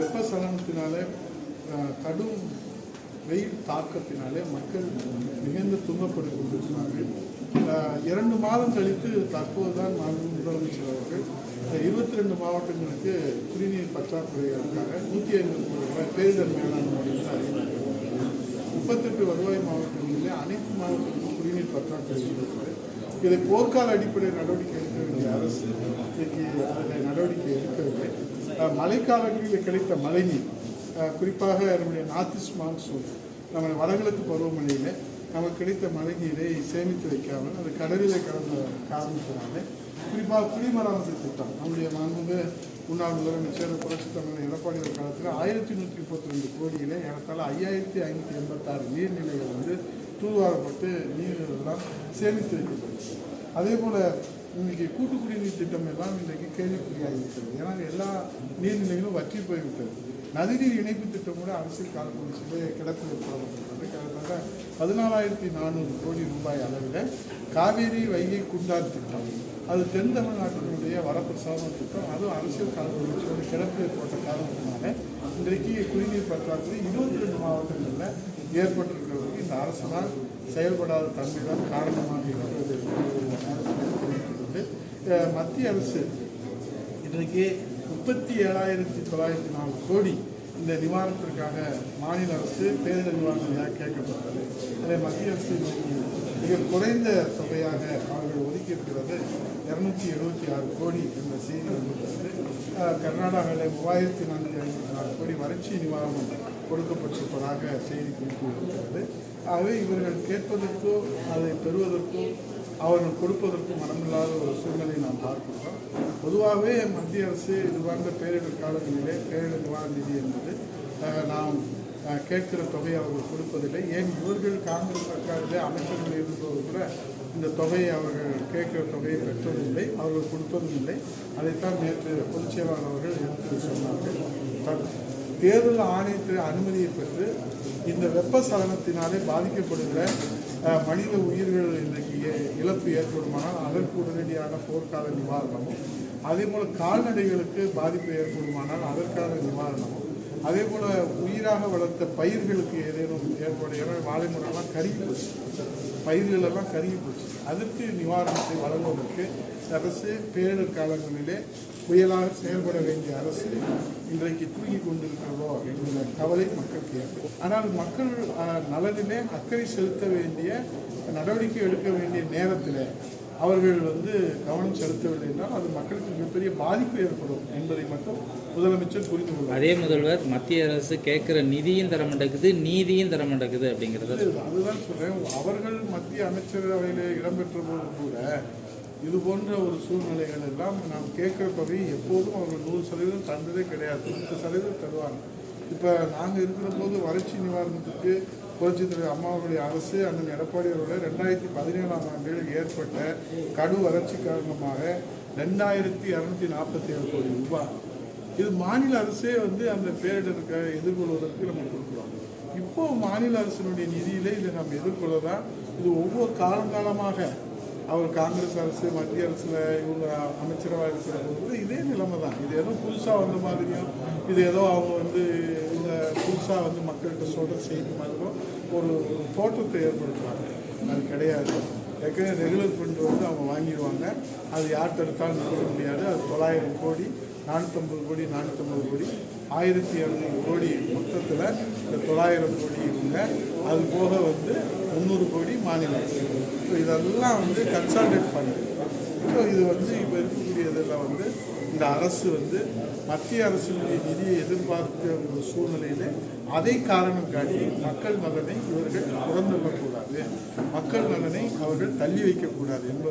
வெப்பசலனத்தினாலே கடும் வெயில் தாக்கத்தினாலே மக்கள் மிகுந்த துன்பப்பட்டு கொண்டிருக்கிறார்கள். இரண்டு மாதம் கழித்து தற்போதுதான் மாநில முதலமைச்சர் அவர்கள் இருபத்தி ரெண்டு மாவட்டங்களுக்கு குடிநீர் பற்றாக்குறைகளுக்காக நூற்றி ஐம்பது கோடி ரூபாய் பேரிடர் மேலாண்மை என்று முப்பத்தெட்டு வருவாய் மாவட்டங்களிலே அனைத்து மாவட்டங்களிலும் குடிநீர் பற்றாக்குறை இருக்கிறது இதை போர்க்கால அடிப்படை நடவடிக்கை எடுக்க வேண்டிய அரசு இன்றைக்கு அதில் நடவடிக்கை எடுக்கவில்லை மழைக்காலங்களில் கிடைத்த மழைநீர் குறிப்பாக நம்முடைய நார்த் ஈஸ்ட் மான்சூன் நம்ம வடகிழக்கு பருவமழையில் நமக்கு கிடைத்த மழைநீரை சேமித்து வைக்காமல் அது கடலில் கலந்த காரணத்தினால குறிப்பாக குடிமராமத்து திட்டம் நம்முடைய மாண்புமிகு முன்னாள் முதலமைச்சர் புரட்சி தமிழர் எடப்பாடி ஒரு காலத்தில் ஆயிரத்தி நூற்றி முப்பத்தி ரெண்டு கோடியில் ஏறத்தாழ ஐயாயிரத்தி ஐநூற்றி எண்பத்தாறு நீர்நிலைகள் வந்து தூர்வாரப்பட்டு நீர் எல்லாம் சேமித்து வைக்கப்பட்டுச்சு. அதே போல் இன்றைக்கி கூட்டு குடிநீர் திட்டம் எல்லாம் இன்றைக்கு கேள்விக்குறியாகிவிட்டது. ஏன்னா எல்லா நீர்நிலைகளும் வற்றி போய்விட்டது. நதிநீர் இணைப்பு திட்டம் கூட அரசியல் காலப்பொழிச்சிலே கிடப்பில் போடப்பட்டிருக்கிறது கிட்டத்தட்ட பதினாலாயிரத்தி நானூறு கோடி ரூபாய் அளவில் காவேரி வைகை குண்டார் திட்டம் அது தென் தமிழ்நாட்டினுடைய வரப்பிரசாதம் திட்டம் அதுவும் அரசியல் காலப்பொழிச்சியோட கிடப்பில் போட்ட காரணத்தினால இன்றைக்கு குடிநீர் பற்றாக்குறை இருபத்தி ரெண்டு மாவட்டங்களில் ஏற்பட்டிருக்கிறது இந்த அரசினால் செயல்படாத தன்மை தான் காரணமாக இருக்கிறது என்று மத்திய அரசு இன்றைக்கு முப்பத்தி ஏழாயிரத்தி தொள்ளாயிரத்தி நாலு கோடி இந்த நிவாரணத்திற்காக மாநில அரசு பேரிடர் நிவாரணமாக கேட்கப்பட்டது. அதை மத்திய அரசு மிக குறைந்த தொகையாக அவர்கள் ஒதுக்கியிருக்கிறது. இரநூத்தி எழுபத்தி ஆறு கோடி என்ற செய்தி வந்திருக்கிறது கர்நாடகாவில் மூவாயிரத்தி நானூற்றி ஐம்பத்தி நாலு கோடி வறட்சி நிவாரணம் கொடுக்கப்பட்டிருப்பதாக செய்தி குறிப்பு இருக்கிறது ஆகவே இவர்கள் கேட்பதற்கோ அதை பெறுவதற்கோ அவர்கள் கொடுப்பதற்கு மனமில்லாத ஒரு சூழ்நிலை நாம் பார்க்கிறோம் பொதுவாகவே மத்திய அரசு இது வாழ்ந்த பேரிடர் காலங்களிலே பேரிடர் நிவாரண நிதி என்பது நாம் கேட்கிற தொகையை அவர்கள் கொடுப்பதில்லை. ஏன் இவர்கள் காங்கிரஸ் சர்க்காரிலே அமைச்சர்கள் இருந்தபோது கூட இந்த தொகையை அவர்கள் கேட்கிற தொகையை பெற்றதில்லை அவர்கள் கொடுத்ததும் இல்லை. அதைத்தான் நேற்று பொதுச் செயலாளர் அவர்கள் எடுத்து சொன்னார்கள். தன் தேர்தல் ஆணையத்தின் அனுமதியை பெற்று இந்த வெப்பசலனத்தினாலே பாதிக்கப்படுகிற மனித உயிர்கள் இன்றைக்கு ஏ- இழப்பு ஏற்படுமானால் அதற்கு உடனடியான போர்க்கால நிவாரணமும் அதே போல் கால்நடைகளுக்கு பாதிப்பு ஏற்படுமானால் அதற்கான நிவாரணமும். அதே போல் உயிராக வளர்த்த பயிர்களுக்கு ஏதேனும் ஏற்படும் ஏன்னா வாழை மரம்லாம் கருகி போச்சு. பயிர்கள் எல்லாம் கருகி போச்சு. அதற்கு நிவாரணத்தை வழங்குவதற்கு அரசு பேரிடர் காலங்களிலே புயலாக செயல்பட வேண்டிய அரசு இன்றைக்கு தூங்கி கொண்டிருக்கிறதோ என்கிற கவலை மக்களுக்கு ஏற்படும். ஆனால் மக்கள் நலனிலே அக்கறை செலுத்த வேண்டிய நடவடிக்கை எடுக்க வேண்டிய நேரத்தில் அவர்கள் வந்து கவனம் செலுத்தவில்லை என்றால் அது மக்களுக்கு மிகப்பெரிய பாதிப்பு ஏற்படும் என்பதை மட்டும் முதலமைச்சர் புரிந்து கொள்வார். அதே முதல்வர் மத்திய அரசு கேட்குற நிதியும் தர மாட்டேங்குது நீதியும் தர மாட்டேங்குது அப்படிங்கிறத அதுதான் சொல்றேன். அவர்கள் மத்திய அமைச்சரவையில் இடம்பெற்ற போது கூட இது போன்ற ஒரு சூழ்நிலைகள் எல்லாம் நாம் கேட்குற தொகை எப்போதும் அவர்கள் நூறு சதவீதம் தந்ததே கிடையாது பத்து சதவீதம் தருவாங்க. இப்போ நாங்கள் இருக்கிற போது வறட்சி நிவாரணத்துக்கு புரட்சித்துறை அம்மாவுடைய அரசு அண்ணன் எடப்பாடி அவர்கள் ரெண்டாயிரத்தி பதினேழாம் ஆண்டில் ஏற்பட்ட கடு வறட்சி காரணமாக ரெண்டாயிரத்தி இரநூத்தி நாற்பத்தி ஏழு கோடி ரூபாய். இது மாநில அரசே வந்து அந்த பேரிடருக்கு எதிர்கொள்வதற்கு நம்ம கொடுக்குறோம். இப்போ மாநில அரசினுடைய நிதியிலே இதை நம்ம எதிர்கொள்ளதான் இது ஒவ்வொரு காலங்காலமாக அவர் காங்கிரஸ் அரசு மத்திய அரசில் இவங்க அமைச்சரவாக இருக்கிற போது இதே நிலைமை தான். இது ஏதோ புதுசாக வந்த மாதிரியும் இது ஏதோ அவங்க வந்து இந்த புதுசாக வந்து மக்கள்கிட்ட சொல்கிற செய்தி மாதிரியும் ஒரு தோற்றத்தை ஏற்படுத்துகிறாங்க அது கிடையாது. ஏற்கனவே ரெகுலர் ஃபண்ட் வந்து அவங்க வாங்கிடுவாங்க. அது யார் தடுத்தாலும் நிறுத்த முடியாது. அது தொள்ளாயிரம் கோடி. நானூற்றம்பது கோடி நானூற்றம்பது கோடி ஆயிரத்தி இரநூறு கோடி மொத்தத்தில் இந்த தொள்ளாயிரம் கோடி இவங்க. அது போக வந்து முந்நூறு கோடி மாநில அரசு ஸோ இதெல்லாம் வந்து கன்சால்டேட் ஃபண்டு ஸோ இது வந்து இப்போ இருக்கக்கூடியதில் வந்து இந்த அரசு வந்து மத்திய அரசினுடைய நிதியை எதிர்பார்க்கிற ஒரு சூழ்நிலையில் அதை காரணம் காட்டி மக்கள் நலனை இவர்கள் புறந்தள்ளக்கூடாது மக்கள் நலனை அவர்கள் தள்ளி வைக்கக்கூடாது என்பது